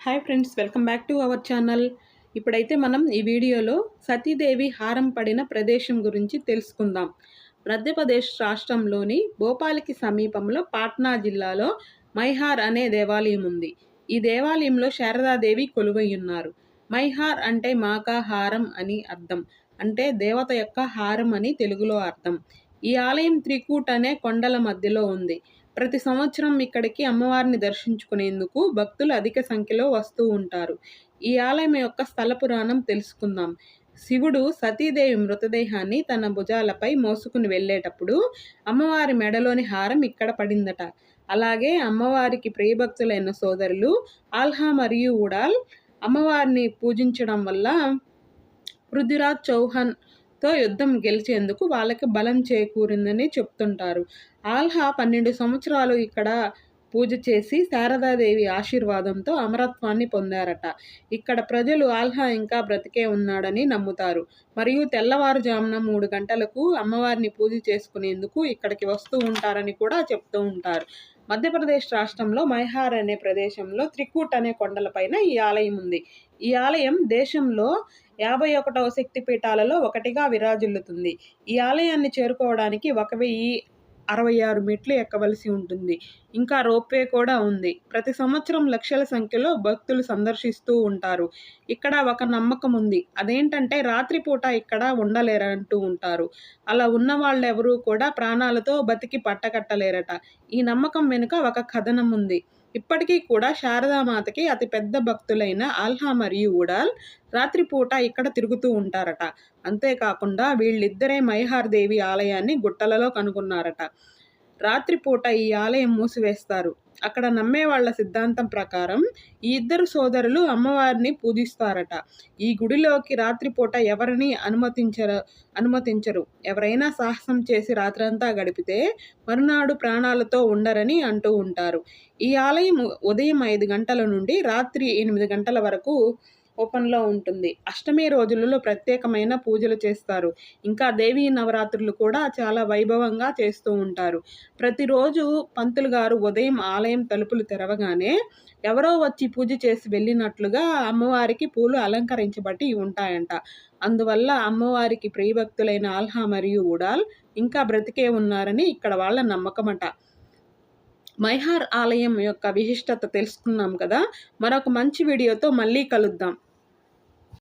Hi friends welcome back to our channel ఇప్పుడైతే మనం ఈ వీడియోలో సతీదేవి హారం పడిన ప్రదేశం గురించి తెలుసుకుందాం. మధ్యప్రదేశ్ రాష్ట్రంలోని భోపాల్కి సమీపంలో పాట్నా జిల్లాలో మైహార్ అనే దేవాలయం ఉంది. ఈ దేవాలయంలో శారదాదేవి కొలువై ఉన్నారు మైహార్ అంటే మాకా హారం అని అర్థం. అంటే దేవత యొక్క హారం అని తెలుగులో అర్థం. ఈ ఆలయం త్రికూట్ అనే కొండల మధ్యలో ఉంది. ప్రతి సంవత్సరం ఇక్కడికి అమ్మవారిని దర్శించుకునేందుకు భక్తులు అధిక సంఖ్యలో వస్తూ ఉంటారు. ఈ ఆలయం యొక్క స్థల పురాణం తెలుసుకుందాం. శివుడు సతీదేవి మృతదేహాన్ని తన భుజాలపై మోసుకుని వెళ్ళేటప్పుడు అమ్మవారి మెడలోని హారం ఇక్కడ పడిందట. అలాగే అమ్మవారికి ప్రియభక్తులైన సోదరులు ఆల్హా మరియు ఉడాల్ అమ్మవారిని పూజించడం వల్ల పృథ్వీరాజ్ చౌహాన్ తో యుద్ధం గెలిచేందుకు వాళ్ళకి బలం చేకూరిందని చెప్తుంటారు. ఆల్హా పన్నెండు సంవత్సరాలు ఇక్కడ పూజ చేసి శారదాదేవి ఆశీర్వాదంతో అమరత్వాన్ని పొందారట. ఇక్కడ ప్రజలు ఆల్హా ఇంకా బ్రతికే ఉన్నాడని నమ్ముతారు. మరియు తెల్లవారుజామున మూడు గంటలకు అమ్మవారిని పూజ చేసుకునేందుకు ఇక్కడికి వస్తూ ఉంటారని కూడా చెప్తూ ఉంటారు. మధ్యప్రదేశ్ రాష్ట్రంలో మైహార్ అనే ప్రదేశంలో త్రికూట్ అనే కొండలపైన ఈ ఆలయం ఉంది. ఈ ఆలయం దేశంలో యాభై ఒకటవ శక్తిపీఠాలలో ఒకటిగా విరాజిల్లుతుంది. ఈ ఆలయాన్ని చేరుకోవడానికి ఒక వెయ్యి అరవై ఆరు మెట్లు ఎక్కవలసి ఉంటుంది. ఇంకా రోప్వే కూడా ఉంది. ప్రతి సంవత్సరం లక్షల సంఖ్యలో భక్తులు సందర్శిస్తూ ఉంటారు. ఇక్కడ ఒక నమ్మకం ఉంది. అదేంటంటే రాత్రిపూట ఇక్కడ ఉండలేరంటూ ఉంటారు. అలా ఉన్న వాళ్ళెవరూ కూడా ప్రాణాలతో బతికి పట్టకట్టలేరట. ఈ నమ్మకం వెనుక ఒక కథనం ఉంది. ఇప్పటికీ కూడా శారదామాతకి అతి పెద్ద భక్తులైన ఆల్హా మరియు ఉడాల్ రాత్రిపూట ఇక్కడ తిరుగుతూ ఉంటారట. అంతేకాకుండా వీళ్ళిద్దరే మైహార్ దేవి ఆలయాన్ని గుట్టలలో కనుగొన్నారట. రాత్రిపూట ఈ ఆలయం మూసివేస్తారు. అక్కడ నమ్మే వాళ్ళ సిద్ధాంతం ప్రకారం ఈ ఇద్దరు సోదరులు అమ్మవారిని పూజిస్తారట. ఈ గుడిలోకి రాత్రిపూట ఎవరిని అనుమతించరు అనుమతించరు. ఎవరైనా సాహసం చేసి రాత్రంతా గడిపితే మరునాడు ప్రాణాలతో ఉండరని అంటూ ఉంటారు. ఈ ఆలయం ఉదయం ఐదు గంటల నుండి రాత్రి ఎనిమిది గంటల వరకు ఓపెన్లో ఉంటుంది. అష్టమి రోజులలో ప్రత్యేకమైన పూజలు చేస్తారు. ఇంకా దేవీ నవరాత్రులు కూడా చాలా వైభవంగా చేస్తూ ఉంటారు. ప్రతిరోజు పంతులు గారు ఉదయం ఆలయం తలుపులు తెరవగానే ఎవరో వచ్చి పూజ చేసి వెళ్ళినట్లుగా అమ్మవారికి పూలు అలంకరించబట్టి ఉంటాయంట. అందువల్ల అమ్మవారికి ప్రియభక్తులైన ఆల్హా మరియు ఉడాల్ ఇంకా బ్రతికే ఉన్నారని ఇక్కడ వాళ్ళ నమ్మకమట. మైహార్ ఆలయం యొక్క విశిష్టత తెలుసుకున్నాం కదా? మరొక మంచి వీడియోతో మళ్ళీ కలుద్దాం.